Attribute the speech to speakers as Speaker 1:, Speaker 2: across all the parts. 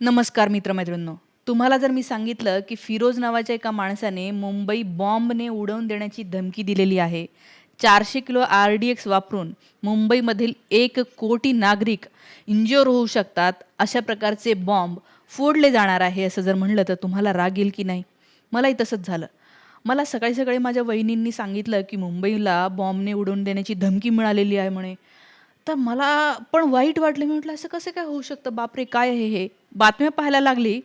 Speaker 1: नमस्कार मित्रमैत्रिणींनो. तुम्हाला जर मी सांगितलं की फिरोज नावाच्या एका माणसाने मुंबई बॉम्बने उडवून देण्याची धमकी दिलेली आहे चारशे किलो आर डी एक्स वापरून मुंबईमधील एक कोटी नागरिक इंज्युअर होऊ शकतात अशा प्रकारचे बॉम्ब फोडले जाणार आहे असं जर म्हणलं तर तुम्हाला राग येईल की नाही? मलाही तसंच झालं. मला सकाळी सकाळी माझ्या वहिनींनी सांगितलं की मुंबईला बॉम्बने उडवून देण्याची धमकी मिळालेली आहे म्हणे. तर मला पण वाईट वाटलं. मी म्हटलं असं कसं काय होऊ शकतं? बापरे काय आहे हे? बातम्या पाहायला लागली.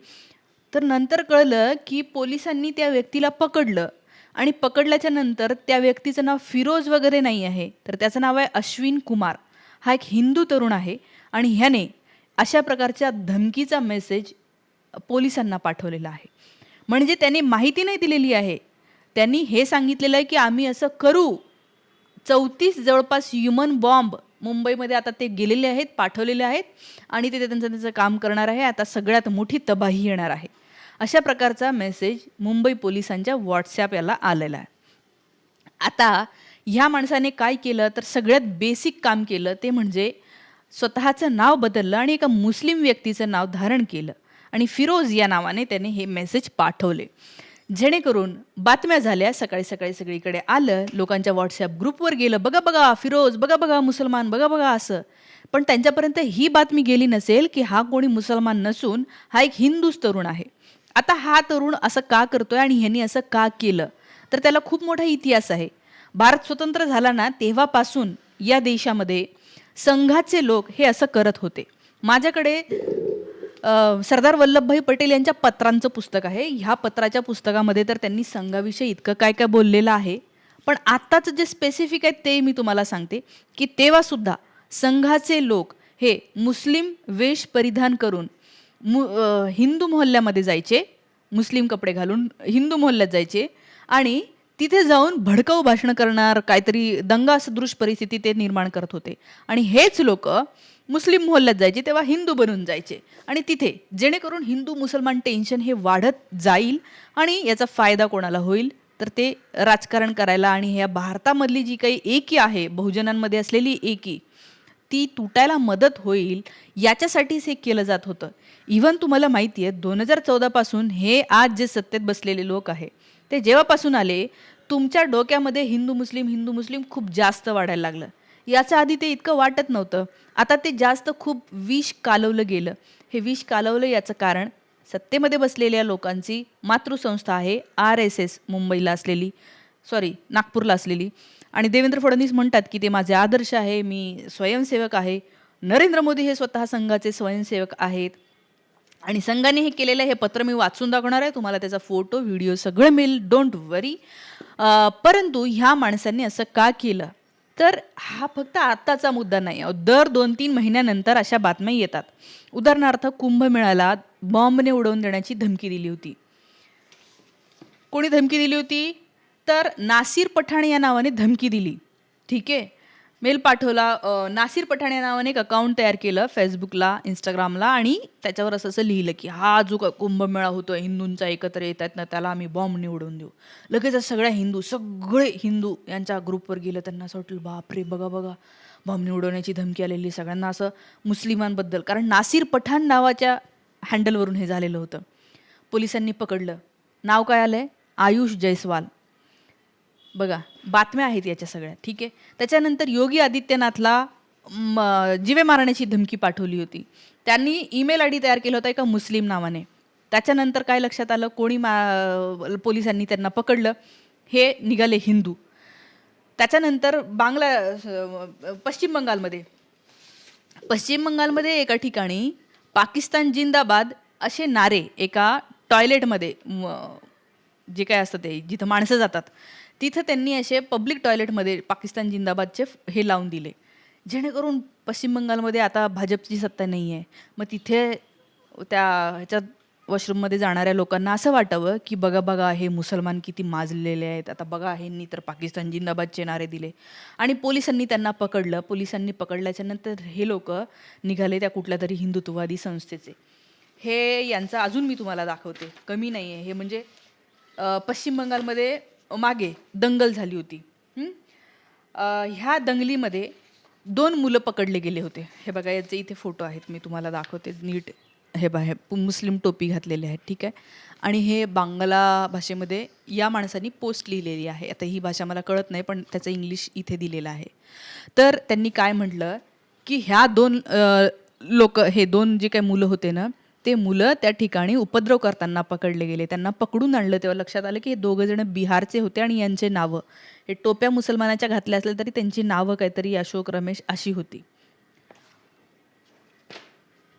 Speaker 1: तर नंतर कळलं की पोलिसांनी त्या व्यक्तीला पकडलं. आणि पकडल्याच्या नंतर त्या व्यक्तीचं नाव फिरोज वगैरे नाही आहे. तर त्याचं नाव आहे अश्विन कुमार. हा एक हिंदू तरुण आहे आणि ह्याने अशा प्रकारच्या धमकीचा मेसेज पोलिसांना पाठवलेला आहे. म्हणजे त्याने माहिती नाही दिलेली आहे. त्यांनी हे सांगितलेलं आहे की आम्ही असं करू. चौतीस जवळपास ह्युमन बॉम्ब मुंबईमध्ये आता ते गेलेले आहेत पाठवलेले आहेत आणि ते त्यांचं त्यांचं काम करणार आहे. आता सगळ्यात मोठी तबाही येणार आहे. अशा प्रकारचा मेसेज मुंबई पोलिसांच्या व्हॉट्सॲप याला आलेला आहे. आता ह्या माणसाने काय केलं? तर सगळ्यात बेसिक काम केलं ते म्हणजे स्वतःचं नाव बदललं आणि एका मुस्लिम व्यक्तीचं नाव धारण केलं. आणि फिरोज या नावाने त्याने हे मेसेज पाठवले. जेणेकरून बातम्या झाल्या सकाळी सकाळी सगळीकडे आलं लोकांच्या व्हॉट्सॲप ग्रुपवर गेलं बघा बघा फिरोज बघा बघा मुसलमान बघा बघा असं. पण त्यांच्यापर्यंत ही बातमी गेली नसेल की हा कोणी मुसलमान नसून हा एक हिंदूच तरुण आहे. आता हा तरुण असं का करतोय आणि ह्यांनी असं का केलं? तर त्याला खूप मोठा इतिहास आहे. भारत स्वतंत्र झाला ना तेव्हापासून या देशामध्ये संघाचे लोक हे असं करत होते. माझ्याकडे सरदार वल्लभभाई पटेल यांच्या पत्रांचं पुस्तक आहे. ह्या पत्राच्या पुस्तकामध्ये तर त्यांनी संघाविषयी इतकं काय काय बोललेलं आहे. पण आत्ताचं जे स्पेसिफिक आहे ते मी तुम्हाला सांगते की तेव्हासुद्धा संघाचे लोक हे मुस्लिम वेश परिधान करून मु हिंदू मोहल्ल्यामध्ये जायचे मुस्लिम कपडे घालून हिंदू मोहल्ल्यात जायचे आणि तिथे जाऊन भडकाऊ भाषण करणार काहीतरी दंगा सदृश परिस्थिती ते निर्माण करत होते. आणि हेच लोक मुस्लिम मोहल्ल्यात जायचे तेव्हा हिंदू बनून जायचे. आणि तिथे जेणेकरून हिंदू मुसलमान टेन्शन हे वाढत जाईल आणि याचा फायदा कोणाला होईल? तर ते राजकारण करायला आणि ह्या भारतामधली जी काही एकी आहे बहुजनांमध्ये असलेली एकी ती तुटायला मदत होईल याच्यासाठीच हे केलं जात होतं. इव्हन तुम्हाला माहिती आहे दोन हजार चौदापासून हे आज जे सत्तेत बसलेले लोक आहे ते जेव्हापासून आले तुमच्या डोक्यामध्ये हिंदू मुस्लिम हिंदू मुस्लिम खूप जास्त वाढायला लागलं. याच्या आधी ते इतकं वाटत नव्हतं. आता ते जास्त खूप विष कालवलं गेलं. हे विष कालवलं याचं कारण सत्तेमध्ये बसलेल्या लोकांची मातृसंस्था आहे आर एस एस मुंबईला असलेली. सॉरी नागपूरला असलेली. आणि देवेंद्र फडणवीस म्हणतात की ते माझे आदर्श आहे मी स्वयंसेवक आहे. नरेंद्र मोदी हे स्वतः संघाचे स्वयंसेवक आहेत. आणि संघाने हे केलेलं हे पत्र मी वाचून दाखवणार आहे. तुम्हाला त्याचा फोटो व्हिडिओ सगळं मिळेल. डोंट वरी परंतु ह्या माणसांनी असं का केलं? तर हा फक्त आत्ताचा मुद्दा नाही आहे. दर दोन तीन महिन्यानंतर अशा बातम्या येतात. उदाहरणार्थ कुंभमेळ्याला बॉम्बने उडवून देण्याची धमकी दिली होती. कोणी धमकी दिली होती? तर नासिर पठाण या नावाने धमकी दिली. ठीक आहे? मेल पाठवला नासिर पठाण या नावाने एक अकाउंट तयार केलं फेसबुकला इंस्टाग्रामला आणि त्याच्यावर असं असं लिहिलं की हा जो का कुंभमेळा होतो हिंदूंचा एकत्र येत आहेत ना त्याला आम्ही बॉम्ब निवडून देऊ. लगेचच सगळ्या हिंदू सगळे हिंदू यांच्या ग्रुपवर गेलं त्यांना असं वाटलं बापरे बघा बघा बॉम्ब निवडवण्याची धमकी आलेली सगळ्यांना असं मुस्लिमांबद्दल. कारण नासिर पठाण नावाच्या हँडलवरून हे झालेलं होतं. पोलिसांनी पकडलं. नाव काय आलं आहे आयुष जयस्वाल बघा बातम्या आहेत याच्या सगळ्या. ठीक आहे? त्याच्यानंतर योगी आदित्यनाथला म, जिवे मारण्याची धमकी पाठवली होती. त्यांनी ईमेल आय डी तयार केला होता एका मुस्लिम नावाने. त्याच्यानंतर काय लक्षात आलं? कोणी मा पोलिसांनी त्यांना पकडलं? हे निघाले हिंदू. त्याच्यानंतर बांगला पश्चिम बंगालमध्ये. पश्चिम बंगालमध्ये एका ठिकाणी पाकिस्तान जिंदाबाद असे नारे एका टॉयलेटमध्ये जे काय असतं ते जिथं माणसं जातात तिथं त्यांनी असे पब्लिक टॉयलेटमध्ये पाकिस्तान जिंदाबादचे हे लावून दिले. जेणेकरून पश्चिम बंगालमध्ये आता भाजपची सत्ता नाही आहे मग तिथे त्या ह्याच्यात वॉशरूममध्ये जाणाऱ्या लोकांना असं वाटावं की बघा बघा हे मुसलमान किती माजलेले आहेत. आता बघा ह्यांनी तर पाकिस्तान जिंदाबादचे नारे दिले. आणि पोलिसांनी त्यांना पकडलं. पोलिसांनी पकडल्याच्या नंतर हे लोक निघाले त्या कुठल्या तरी हिंदुत्ववादी संस्थेचे. हे यांचं अजून मी तुम्हाला दाखवते. कमी नाही आहे हे म्हणजे पश्चिम बंगालमध्ये मागे दंगल झाली होती. ह्या दंगलीमध्ये दोन मुलं पकडले गेले होते. हे बघा याचे इथे फोटो आहेत मी तुम्हाला दाखवते. नीट हे बा हे पु- मुस्लिम टोपी घातलेले आहेत ठीक आहे? आणि हे बांगला भाषेमध्ये या माणसांनी पोस्ट लिहिलेली आहे. आता ही भाषा मला कळत नाही पण त्याचं इंग्लिश इथे दिलेलं आहे. तर त्यांनी काय म्हटलं की ह्या दोन लोक हे दोन जे काही मुलं होते ना ते मुलं त्या ठिकाणी उपद्रव करताना पकडले गेले. त्यांना पकडून आणलं. तेव्हा लक्षात आलं की हे दोघं जण बिहारचे होते आणि यांचे नावं. हे टोप्या मुसलमानाच्या घातल्या असल्या तरी त्यांची नावं काहीतरी अशोक रमेश अशी होती.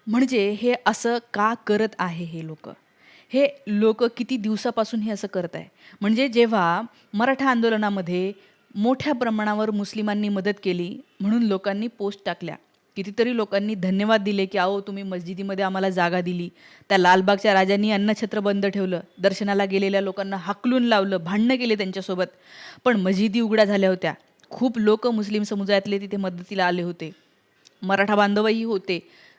Speaker 1: म्हणजे हे असं का करत आहे हे लोक? हे लोक किती दिवसापासून हे असं करत आहे? म्हणजे जेव्हा मराठा आंदोलनामध्ये मोठ्या प्रमाणावर मुस्लिमांनी मदत केली म्हणून लोकांनी पोस्ट टाकल्या. कितीतरी लोकांनी धन्यवाद दिले की अहो तुम्ही मस्जिदीमध्ये आम्हाला जागा दिली. त्या लालबागच्या राजांनी अन्नछत्र बंद ठेवलं. दर्शनाला गेलेल्या लोकांना हाकलून लावलं भांडणं केले त्यांच्यासोबत. पण मस्जिदी उघड्या झाल्या होत्या. खूप लोक मुस्लिम समुदायातले तिथे मदतीला आले होते. मराठा बांधवही होते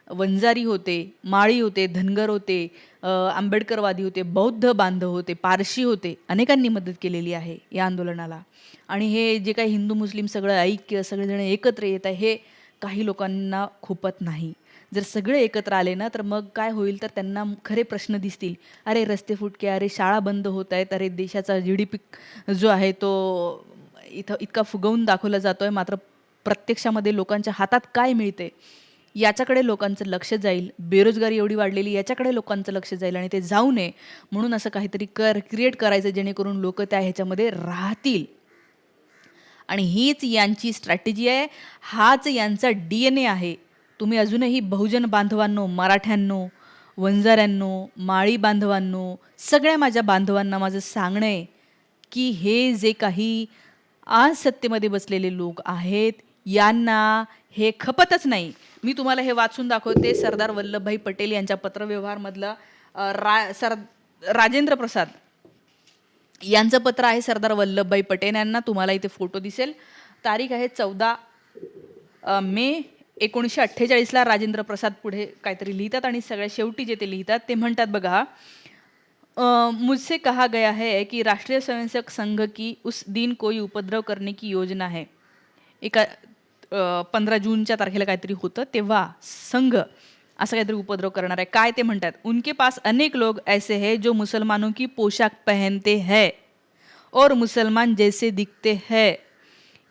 Speaker 1: वंजारी होते माळी होते धनगर होते आंबेडकरवादी होते बौद्ध बांधव होते पारशी होते अनेकांनी मदत केलेली आहे या आंदोलनाला. आणि हे जे काही हिंदू मुस्लिम सगळं ऐक्य सगळेजण एकत्र येत आहे हे काही लोकांना खुपत नाही. जर सगळे एकत्र आले ना तर मग काय होईल? तर त्यांना खरे प्रश्न दिसतील. अरे रस्ते फुटके अरे शाळा बंद होत आहेत अरे देशाचा जी डी पी जो आहे तो इथं इतका फुगवून दाखवला जातो आहे मात्र प्रत्यक्षामध्ये लोकांच्या हातात काय मिळते? याच्याकडे लोकांचं लक्ष जाईल. बेरोजगारी एवढी वाढलेली याच्याकडे लोकांचं लक्ष जाईल आणि ते जाऊ नये. म्हणून असं काहीतरी कर क्रिएट करायचं जेणेकरून लोक त्या ह्याच्यामध्ये राहतील. आणि हीच यांची स्ट्रॅटेजी आहे. हाच यांचा डी एन ए आहे. तुम्ही अजूनही बहुजन बांधवांनो मराठ्यांनो वंजाऱ्यांनो माळी बांधवांनो सगळ्या माझ्या बांधवांना माझं सांगणं आहे की हे जे काही आज सत्तेमध्ये बसलेले लोक आहेत यांना हे खपतच नाही. मी तुम्हाला हे वाचून दाखवते सरदार वल्लभभाई पटेल यांच्या पत्रव्यवहारमधलं रा सर राजेंद्र प्रसाद. यांचं पत्र आहे सरदार वल्लभभाई पटेल यांना तुम्हाला इथे फोटो दिसेल. तारीख आहे चौदा मे एकोणीसशे अठ्ठेचाळीसला राजेंद्र प्रसाद पुढे काहीतरी लिहितात आणि सगळ्या शेवटी जे ते लिहितात ते म्हणतात बघा मुझसे कहा गया है कि राष्ट्रीय स्वयंसेवक संघ की उस दिन कोई उपद्रव करने की योजना है. एका पंधरा जूनच्या तारखेला काहीतरी होतं तेव्हा संघ असं काहीतरी उपद्रव करणार आहे. काय ते म्हणतात? उनके पास अनेक लोग ऐसे हैं जो मुसलमानों की पोशाक पहनते हैं और मुसलमान जैसे दिखते हैं।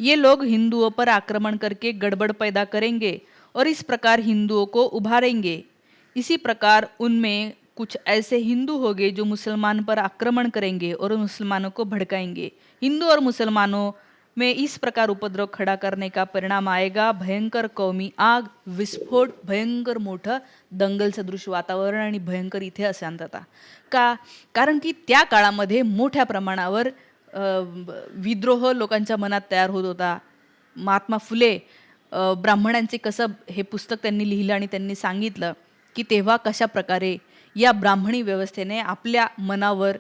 Speaker 1: ये लोग हिंदुओं पर आक्रमण करके गड़बड़ पैदा करेंगे और इस प्रकार हिंदुओं को उभारेंगे। इसी प्रकार उनमें कुछ ऐसे हिंदू होंगे जो मुसलमान पर आक्रमण करेंगे और मुसलमानों को भड़काएँगे। हिंदू और मुसलमानों में इस प्रकार उपद्रव खड़ा करने का परिणाम आएगा? भयंकर कौमी आग विस्फोट भयंकर मोठं दंगल सदृश वातावरण आणि भयंकर इथे अशांतता. का? कारण की त्या काळामध्ये मोठ्या प्रमाणावर विद्रोह लोकांच्या मनात तयार होत होता. महात्मा फुले ब्राह्मणांचे कसं हे पुस्तक त्यांनी लिहिलं आणि त्यांनी सांगितलं की तेव्हा कशा प्रकारे या ब्राह्मणी व्यवस्थेने आपल्या मनावर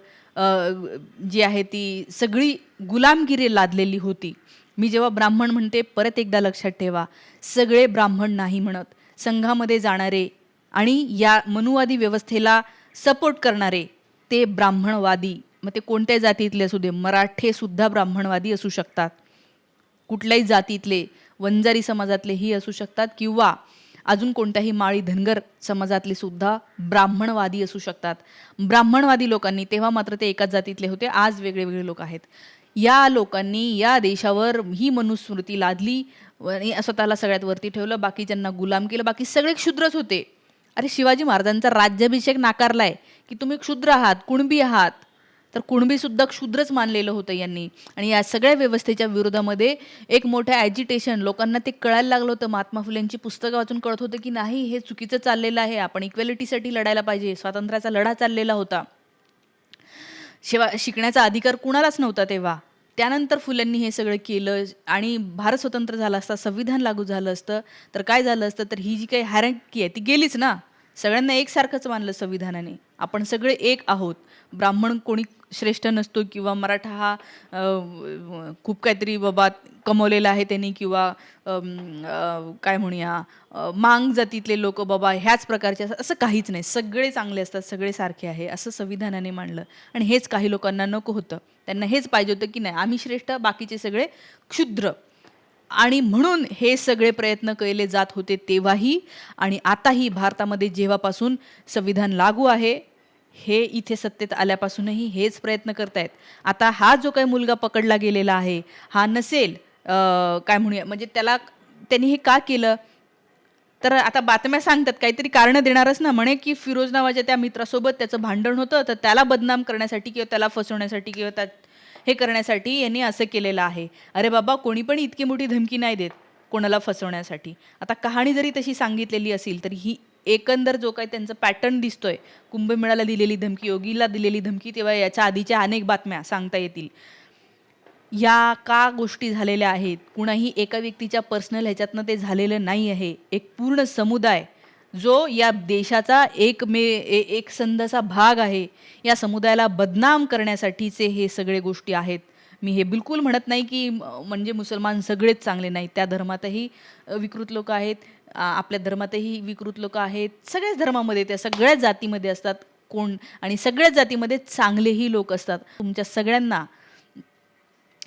Speaker 1: जी आहे ती सगळी गुलामगिरी लादलेली होती. मी जेव्हा ब्राह्मण म्हणते परत एकदा लक्षात ठेवा सगळे ब्राह्मण नाही म्हणत. संघामध्ये जाणारे आणि या मनुवादी व्यवस्थेला सपोर्ट करणारे ते ब्राह्मणवादी. मग ते कोणत्या जातीतले असू दे मराठेसुद्धा ब्राह्मणवादी असू शकतात. कुठल्याही जातीतले वंजारी समाजातलेही असू शकतात किंवा अजून कोणत्याही माळी धनगर समाजातले सुद्धा ब्राह्मणवादी असू शकतात. ब्राह्मणवादी लोकांनी तेव्हा मात्र ते एकाच जातीतले होते आज वेगळे वेगळे लोक आहेत. या लोकांनी या देशावर ही मनुस्मृती लादली स्वतःला सगळ्यात वरती ठेवलं बाकीच्यांना गुलाम केलं बाकी सगळे क्षुद्रच होते. अरे शिवाजी महाराजांचा राज्याभिषेक नाकारलाय की तुम्ही क्षुद्र आहात कुणबी आहात तर कुणबीसुद्धा क्षुद्रच मानलेलं होतं यांनी. आणि या सगळ्या व्यवस्थेच्या विरोधामध्ये एक मोठं ॲजिटेशन लोकांना ते कळायला लागलं होतं. महात्मा फुलेंची पुस्तकं वाचून कळत होतं की नाही हे चुकीचं चाललेलं आहे. आपण इक्वेलिटीसाठी लढायला पाहिजे. स्वातंत्र्याचा लढा चाललेला होता. शिवा शिकण्याचा अधिकार कुणालाच नव्हता तेव्हा. त्यानंतर फुलेंनी हे सगळं केलं आणि भारत स्वतंत्र झाला असता संविधान लागू झालं असतं. तर काय झालं असतं? तर ही जी काही हॅरंकी आहे ती गेलीच ना. सगळ्यांना एकसारखंच मानलं संविधानाने. आपण सगळे एक आहोत. ब्राह्मण कोणी श्रेष्ठ नसतो किंवा मराठा हा खूप काहीतरी बाबा कमवलेला आहे त्यांनी किंवा काय म्हणूया मांग जातीतले लोक बाबा ह्याच प्रकारचे असतात असं काहीच नाही. सगळे चांगले असतात सगळे सारखे आहे असं संविधानाने मांडलं. आणि हेच काही लोकांना नको होतं. त्यांना हेच पाहिजे होतं की नाही आम्ही श्रेष्ठ बाकीचे सगळे क्षुद्र. आणि म्हणून हे सगळे प्रयत्न केले जात होते तेव्हाही. आणि आताही भारतामध्ये जेव्हापासून संविधान लागू आहे हे इथे सत्तेत आल्यापासूनही हेच प्रयत्न करतायत. आता हा जो काही मुलगा पकडला गेलेला आहे हा नसेल काय म्हणूया म्हणजे त्याला त्यांनी हे का केलं? तर आता बातम्या सांगतात काहीतरी कारण देणारच ना. म्हणे की फिरोज नावाच्या त्या मित्रासोबत त्याचं भांडण होतं तर त्याला बदनाम करण्यासाठी किंवा त्याला फसवण्यासाठी किंवा त्या हे करण्यासाठी यांनी असं केलेलं आहे. अरे बाबा कोणी पण इतकी मोठी धमकी नाही देत कोणाला फसवण्यासाठी. आता कहाणी जरी तशी सांगितलेली असेल तरी ही एकंदर जो काही त्यांचं पॅटर्न दिसतोय कुंभमेळाला दिलेली धमकी योगीला दिलेली धमकी तेव्हा याच्या आधीच्या अनेक बातम्या सांगता येतील. या का गोष्टी झालेल्या आहेत? कुणाही एका व्यक्तीच्या पर्सनल ह्याच्यातनं ते झालेलं नाही आहे. एक पूर्ण समुदाय जो या देशाचा एक मे ए- एक संदसा भाग आहे या समुदायाला बदनाम करण्यासाठीचे हे सगळे गोष्टी आहेत. मी हे बिलकुल म्हणत नाही की म्हणजे मुसलमान सगळेच चांगले नाहीत. त्या धर्मातही विकृत लोक आहेत. आपल्या धर्मातही विकृत लोक आहेत. सगळ्याच धर्मामध्ये त्या सगळ्याच जातीमध्ये असतात कोण आणि सगळ्याच जातीमध्ये चांगलेही लोक असतात. तुमच्या सगळ्यांना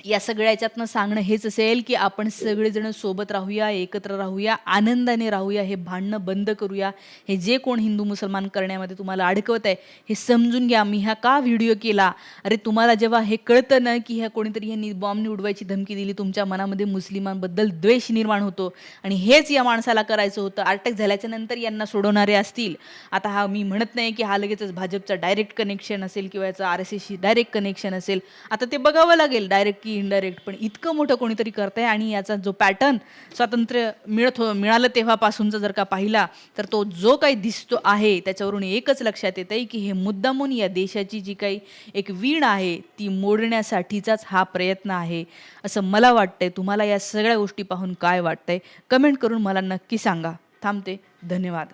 Speaker 1: या सगळ्या याच्यातनं सांगणं हेच असेल की आपण सगळेजण सोबत राहूया एकत्र राहूया आनंदाने राहूया हे भांडणं बंद करूया. हे जे कोण हिंदू मुसलमान करण्यामध्ये तुम्हाला अडकवत आहे हे समजून घ्या मी हा का व्हिडिओ केला? अरे तुम्हाला जेव्हा हे कळतं ना की ह्या कोणीतरी ह्यांनी बॉम्बनी उडवायची धमकी दिली तुमच्या मनामध्ये मुस्लिमांबद्दल द्वेष निर्माण होतो. आणि हेच या माणसाला करायचं होतं. अटक झाल्याच्यानंतर यांना सोडवणारे असतील. आता हा मी म्हणत नाही की हा लगेचच भाजपचा डायरेक्ट कनेक्शन असेल किंवा याचा आर एस एसशी डायरेक्ट कनेक्शन असेल. आता ते बघावं लागेल डायरेक्ट की इनडायरेक्ट पण इतकं मोठं कोणीतरी करतंय आणि याचा जो पॅटर्न स्वातंत्र्य मिळत हो मिळालं तेव्हापासूनचा जर का पाहिला तर तो जो काही दिसतो आहे त्याच्यावरून एकच लक्षात येतं आहे की हे मुद्दामून या देशाची जी काही एक वीण आहे ती मोडण्यासाठीचाच हा प्रयत्न आहे. असं मला वाटतंय. तुम्हाला या सगळ्या गोष्टी पाहून काय वाटतंय? कमेंट करून मला नक्की सांगा. थांबते. धन्यवाद.